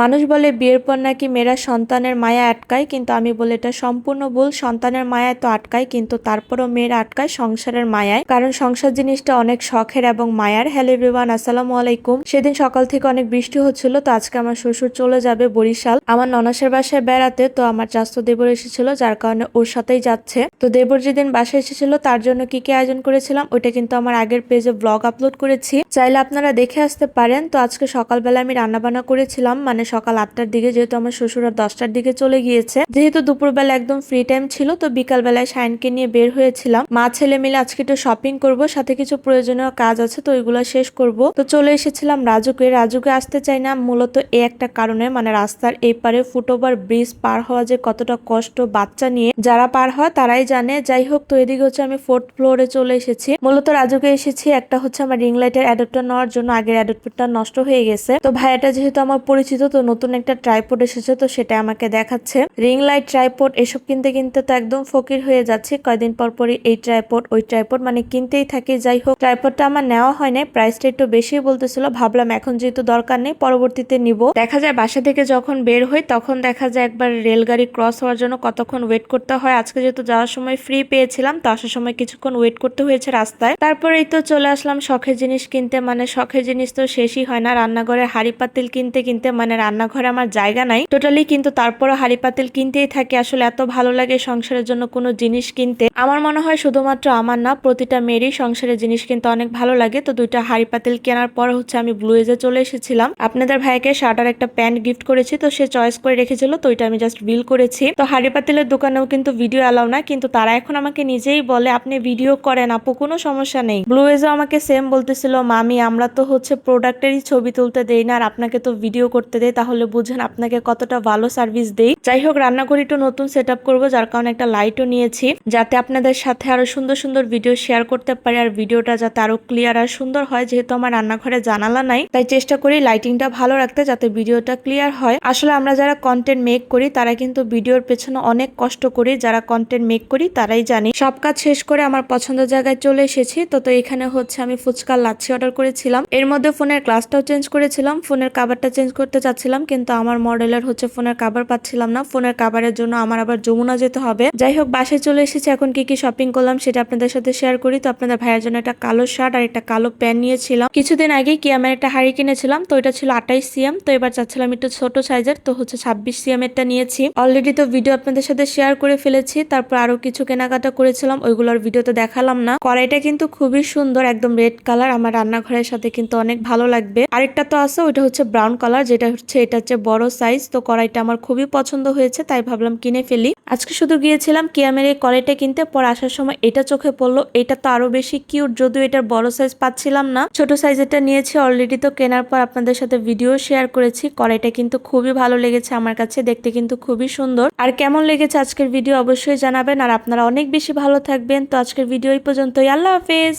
মানুষ বলে বিয়ের পর নাকি মেয়েরা সন্তানের মায়া আটকায়, কিন্তু আমি বলে এটা সম্পূর্ণ ভুল। সন্তানের মায়ায় তো আটকায়, কিন্তু তারপরও মেয়েরা আটকায় সংসারের মায়ায়। কারণ সংসার জিনিসটা অনেক শখের এবং মায়ার। হ্যালো এভরিওয়ান, আসসালামু আলাইকুম। সেদিন সকাল থেকে অনেক বৃষ্টি হচ্ছিল, তো আজকে আমার শ্বশুর চলে যাবে বরিশাল। আমার ননাসের বাসায় বেড়াতে, তো আমার চাস্তো দেবর এসেছিল, যার কারণে ওর সাথেই যাচ্ছে। তো দেবর যেদিন বাসায় এসেছিল, তার জন্য কি কি আয়োজন করেছিলাম, ওইটা কিন্তু আমার আগের পেজে ব্লগ আপলোড করেছি। চাইলে আপনারা দেখে আসতে পারেন। তো আজকে সকালবেলা আমি রান্না বান্না করেছিলাম মানে সকাল আটটার দিকে, যেহেতু আমার শ্বশুর আর দশটার দিকে চলে গিয়েছে। যেহেতু দুপুরবেলা একদম ফ্রি টাইম ছিল, তো বিকাল বেলায় শাইনকে নিয়ে বের হয়েছিলাম। মা, ছেলে মিলে আজকে একটু শপিং করব, সাথে কিছু প্রয়োজনীয় কাজ আছে, তো ওইগুলো শেষ করব। তো চলে এসেছিলাম রাজুকে। রাজুকে আসতে চাই না, মূলত এই একটা কারণে মানে রাস্তার এই পারে ফুটওভার ব্রিজ পার হওয়া যে কতটা কষ্ট বাচ্চা নিয়ে যারা পার হয়, তারাই জানে। যাই হোক, তো এদিকে হচ্ছে আমি ফোর্থ ফ্লোরে চলে এসেছি। মূলত রাজুকে এসেছি, একটা হচ্ছে আমার রিং লাইটের অ্যাডাপ্টার নেওয়ার জন্য। আগের অ্যাডাপ্টারটা নষ্ট হয়ে গেছে। তো ভাইয়াটা যেহেতু আমার পরিচিত, তো নতুন একটা ট্রাইপোড এসেছে তো সেটা আমাকে দেখাচ্ছে। রিং লাইট ট্রাইপোড এসব কিনতে কিনতে তো একদম ফকির হয়ে যাচ্ছে। কয়দিন পর পরই এই ট্রাইপোড ওই ট্রাইপোড মানে কিনতেই থাকি, যাই হোক। ট্রাইপোডটা আমার নেওয়া হয় নাই প্রাইসটা একটু বেশি বলতেছিল। ভাবলাম এখন যেহেতু দরকার নেই, পরবর্তীতে নিব। দেখা যায় বাসা থেকে যখন বের হই, তখন দেখা যায় একবার রেলগাড়ি ক্রস হওয়ার জন্য কতক্ষণ ওয়েট করতে হয়। আজকে যেহেতু যাওয়ার সময় ফ্রি পেয়েছিলাম, তো আসার সময় কিছুক্ষণ ওয়েট করতে হয়েছে রাস্তায়। তারপরেই তো চলে আসলাম শখের জিনিস কিনতে। মানে শখের জিনিস তো শেষই হয় না। রান্নাঘরে হাড়ি পাতিল কিনতে কিনতে মানে রান্নাঘরে আমার জায়গা নাই। টোটালি কিন্তু তারপরও হাড়ি পাতিল কিনতেই থাকি। আসলে এত ভালো লাগে সংসারের জন্য কোনো জিনিস কিনতে। আমার মনে হয় শুধুমাত্র আমার না, প্রতিটা মেয়েরই সংসারের জিনিস কিনতে অনেক ভালো লাগে। তো দুইটা হাড়ি পাতিল কেনার পর হচ্ছে আমি ব্লুয়েজে চলে এসেছিলাম। আপনাদের ভাইকে শার্ট আর একটা প্যান্ট গিফট করেছি, তো সে চয়েস করে রেখেছিল, তো ওইটা আমি জাস্ট বিল করেছি। তো হাড়ি পাতিলের দোকানেও কিন্তু ভিডিও অ্যালাউ না, কিন্তু তারা এখন আমাকে নিজেই বলে, আপনি ভিডিও করেন, আপু, কোনো সমস্যা নেই। ব্লুয়েজও আমাকে সেম বলতেছিল, মামি, আমরা তো হচ্ছে প্রোডাক্টেরই ছবি তুলতে দেই না, আর আপনাকে তো ভিডিও করতে দেই তাহলে বুঝেন আপনাকে কতটা ভালো সার্ভিস দেই। যাই হোক, রান্নাঘর একটু নতুন সেট আপ করব, যার কারণে একটা লাইটও নিয়েছি, যাতে আপনাদের সাথে আরও সুন্দর সুন্দর ভিডিও শেয়ার করতে পারি, আর ভিডিওটা যাতে আরও ক্লিয়ার আর সুন্দর হয়, যেহেতু আমার রান্নাঘরে জানালা নাই, তাই চেষ্টা করি লাইটিংটা ভালো রাখতে যাতে ভিডিওটা ক্লিয়ার হয়। আসলে আমরা যারা কন্টেন্ট মেক করি, তারা কিন্তু ভিডিওর পেছনে অনেক কষ্ট করি, যারা কন্টেন্ট মেক করি, তারাই জানি। সব কাজ শেষ করে আমার পছন্দের জায়গায় চলে এসেছি, তো তো এখানে হচ্ছে আমি ফুচকা লাচ্ছি অর্ডার করেছিলাম। এর মধ্যে ফোনের গ্লাসটাও চেঞ্জ করেছিলাম ফোনের কাভারটা চেঞ্জ করতে চাচ্ছিলাম কিন্তু আমার মডেলের হচ্ছে ফোনের কাবার পাচ্ছিলাম না। ফোনের কাবারের জন্য আমার আবার যমুনা যেতে হবে। যাই হোক, বাসায় চলে এসেছি, এখন কি কি শপিং করলাম সেটা আপনাদের সাথে শেয়ার করি। তো আপনাদের ভাইয়ের জন্য একটা কালো শার্ট আর একটা কালো প্যান্ট নিয়েছিলাম। কিছুদিন আগে কিয়ামের একটা হাড়ি কিনেছিলাম, তো এটা ছিল আঠাইশ সিএম, তো এবার চাচ্ছিলাম একটু ছোট সাইজের তো হচ্ছে ছাব্বিশ সিএম এরটা নিয়েছি। অলরেডি তো ভিডিও আপনাদের সাথে শেয়ার করে ফেলেছি, তারপর আরও কিছু কেনাকাটা করেছিলাম, ওইগুলোর ভিডিওতে দেখালাম না। কড়াইটা কিন্তু খুবই সুন্দর, একদম রেড কালার আমার রান্নাঘরের সাথে কিন্তু অনেক ভালো লাগবে। আরেকটা তো আছে, ওইটা হচ্ছে ব্রাউন কালার যেটা হচ্ছে, এটা হচ্ছে বড় সাইজ তো কড়াইটা আমার খুবই পছন্দ হয়েছে, তাই ভাবলাম কিনে ফেলি। আজকে শুধু গিয়েছিলাম কিয়ামের এই কড়াইটা কিনতে, পর আসার সময় এটা চোখে পড়ল, এটা তো আরও বেশি কিউট যদিও এটার বড় সাইজ পাচ্ছিলাম না। ছোট সাইজেরটা নিয়েছি অলরেডি তো কেনার পর আপনাদের সাথে ভিডিও শেয়ার করেছি। কড়াইটা কিন্তু খুবই ভালো লেগেছে আমার কাছে, দেখতে কিন্তু খুবই সুন্দর। আর কেমন লেগেছে আজকের ভিডিও অবশ্যই জানাবেন, আর আপনারা অনেক বেশি ভালো থাকবেন। তো আজকের ভিডিও এই পর্যন্তই, আল্লাহ হাফেজ!